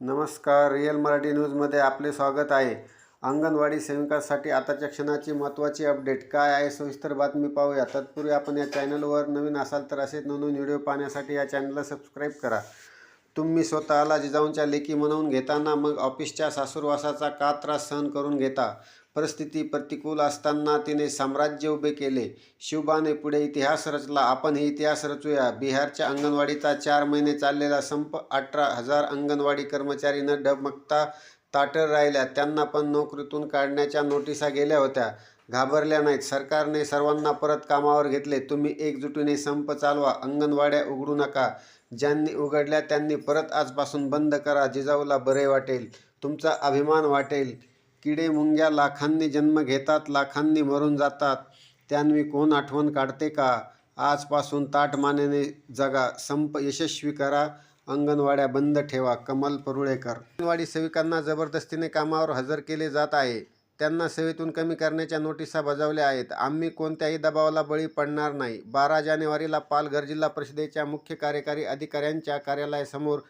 नमस्कार रिअल मराठी न्यूजमध्ये आपले स्वागत आहे. अंगणवाडी सेविकांसाठी आताच्या क्षणाची महत्त्वाची अपडेट. काय आहे सविस्तर बातमी पाहूया. तत्पूर्वी आपण या चॅनलवर नवीन असाल तर असेच नवीन व्हिडिओ पाहण्यासाठी या चॅनलला सबस्क्राईब करा. तुम्ही स्वतःला जिजाऊंच्या लेखी म्हणवून घेताना मग ऑफिसच्या सासूरवासाचा का त्रास सहन करून घेता? परिस्थिती प्रतिकूल असताना तिने साम्राज्य उभे केले. शिवबाने पुढे इतिहास रचला. आपणही इतिहास रचूया. बिहारच्या अंगणवाडीचा चार महिने चाललेला संप अठरा हजार अंगणवाडी कर्मचारी न डगमगता ताटर राहिल्या. त्यांना पण नोकरीतून काढण्याच्या नोटिसा गेल्या होत्या. घाबरल्या नाहीत. सरकारने सर्वांना परत कामावर घेतले. तुम्ही एकजुटीने संप चालवा. अंगणवाड्या उघडू नका. ज्यांनी उघडल्या त्यांनी परत आजपासून बंद करा. जिजाऊला बरे वाटेल. तुमचा अभिमान वाटेल. किडे मुंग्या लाखांनी जन्म घेतात. लाखांनी मरून जातात. त्यांनी कोण आठवण काढते का? आजपासून ताटमानेने जगा. संप यशस्वी करा. अंगणवाड्या बंद ठेवा. कमल परुळेकर. अंगणवाडी सेविकांना जबरदस्तीने कामावर हजर केले जात आहे. त्यांना सेवेतून कमी करण्याच्या नोटिसा बजावल्या आहेत. आम्ही कोणत्याही दबावाला बळी पडणार नाही. बारा जानेवारीला पालघर जिल्हा परिषदेच्या मुख्य कार्यकारी अधिकाऱ्यांच्या कार्यालयासमोर